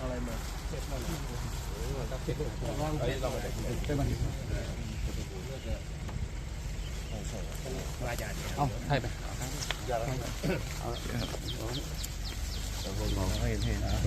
อะไรมาเอาให้ไป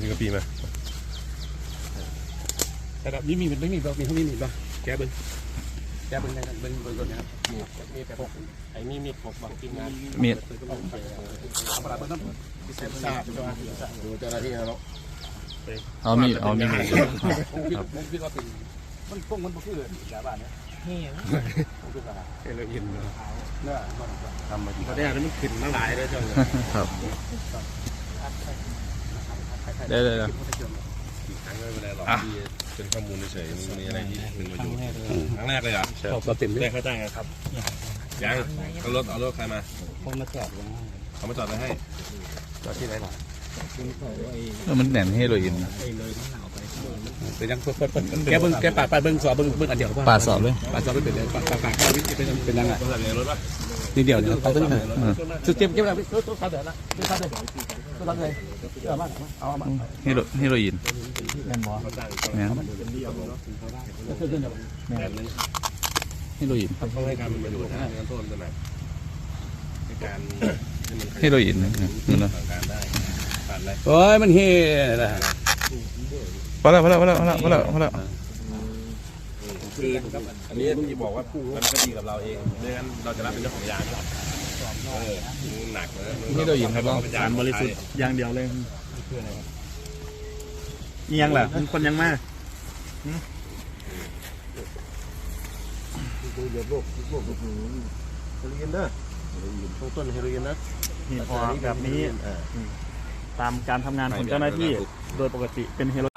พี่กะปีมาแต่แบบนี้มีมันไม่มีแบบมีเขามีมีป่ะแกเบิ้งแกเบิ้งได้เบิ้งเบิ้งก่อนนะครับมีมีแต่พกไอ้นี่มีพกบางทีงานมีดเอาปลาเบิ้งน้ำพิเศษทราบใช่ไหมดูเจ้าหน้าที่นะเนาะเอามีดเอามีดผมคิดผมคิดว่าเป็นมันพวกมันพวกคือชาวบ้านเนี่ยเฮ้ยผมคิดว่าเฮโรอีนเนาะเนี่ยมันทำมาดีประเดี๋ยวนี้มันขึ้นมาหลายเลยจังเลยครับได้ได้ได้ครั้งไม่เป็นไรหรอกที่เป็นข้อมูลเฉยๆมันมีอะไรที่เป็นประโยชน์ครั้งแรกเลยเหรอเราเต็มเลยได้เข้าใจกันครับยังเอารถเอารถใครมาคนมาจอดว่าเขามาจอดไว้ให้จอดที่ไหนหรอเออ มันแหน่นเฮโรอีนเดี๋ยวยังเพิ่มเพิ่มแกเบิ้งแกปาดปาดเบิ้งสอบเบิ้งเบิ้งอันเดียวปาดสอบเลยปาดสอบไม่เป็นเลยปาดปาดปาดเป็นเป็นยังไงรถอะไรรถปะนิดเดียวเนี่ยเขาต้องยังไงเออจุดเจ็บเจ็บอะไรตัวตัวขาเดือดละตัวขาเดือดตัวขาเดือดเอามาเอามาเฮโรเฮโรอีนแม่นบอเขาจ้างแม่นเพื่อนเดี๋ยวแผนนึงเฮโรอีนต้องให้การเป็นประโยชน์นะเงินต้นตัวไหนในการให้มันเฮโรอีนนะ นี่นะสั่งการได้ผ่านอะไรโอ้ยมันเฮ่นะพอแล้วพอแล้วพอแล้วพอแล้วพอแล้วพอแล้วคืออันนี้ต้องบอกว่ามันก็ดีกับเราเองไม่งั้นเราจะรับเป็นเจ้าของยานเออหนักเลยเฮโรอีนครับน้องยานบริสุทธิ์อย่างเดียวเลยนี่ยังล่ะมันคนยังมาเฮโรอีนเด้อต้นต้นเฮโรอีนนะนี่พอแบบนี้ ตามการทำงานของเจ้าหน้าที่โดยปกติเป็นเฮโรเ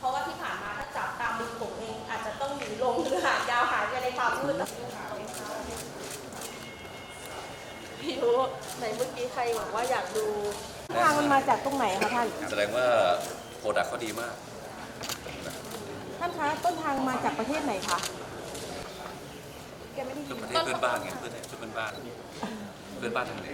พราะว่าที่ผ่านมาถ้าจับตามมือผมเอง อาจจะต้องหนีลงหรือหางยาวหายไปในความมืด พี่รู้ไหนเมื่อกี้ใครบอกว่าอยากดูทางมันมาจากตรงไหนคะท่าน แสดงว่าโปรดักเขาดีมาก ท่านคะต้นทางมาจากประเทศไหนคะแกไม่ได้ยินประเทศเพื่อนบ้านไงเพื่อนเพื่อนบ้าน เพื่อนบ้านทางไหน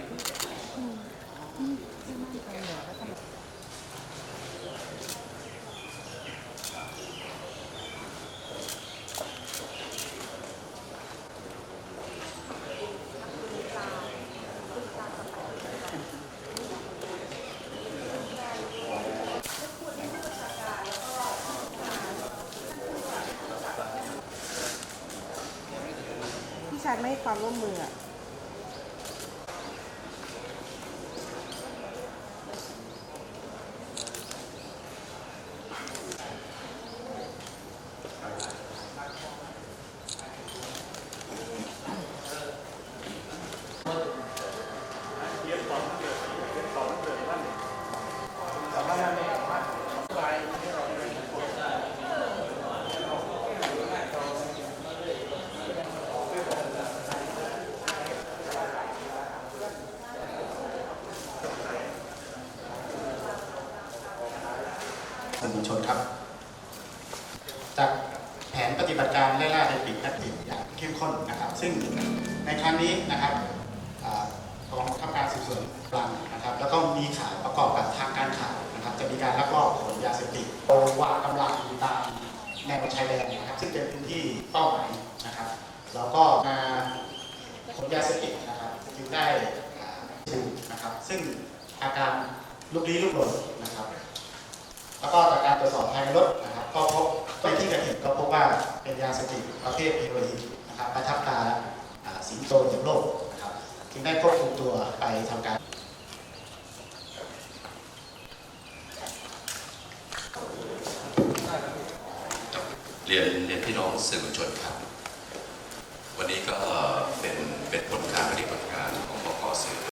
พี่ชายไม่ให้ความร่วมมืออะ สื่อมวลชนครับ จากแผนปฏิบัติการไล่ล่าเด็กปิดนักติดอย่างเข้มข้นนะครับ ซึ่งในครั้งนี้นะครับกองทัพการสืบสวนกลางนะครับ แล้วก็มีข่าวประกอบกับทางการข่าวนะครับ จะมีการลักลอบขนยาเสพติดโวางกำลังตามแนวชายแดนนะครับ ซึ่งเป็นพื้นที่เป้าหมายนะครับ แล้วก็มาขนยาเสพติดนะครับจึงได้อ่าดูนะครับ ซึ่งอาการลุกลี้ลุกลนนะครับ แล้วก็จากการตรวจสอบภายในรถนะครับก็พบไปที่กระเหตุก็พบว่าเป็นยาเสพติดประเภทเฮโรอีนนะครับประทับตาสีโตเหยียบโลกนะครับจึงได้ควบคุมตัวไปทำการเรียนเรียนพี่น้องสื่อมวลชนครับ วันนี้ก็เป็นเป็นผลการปฏิบัติการของบกสื่อ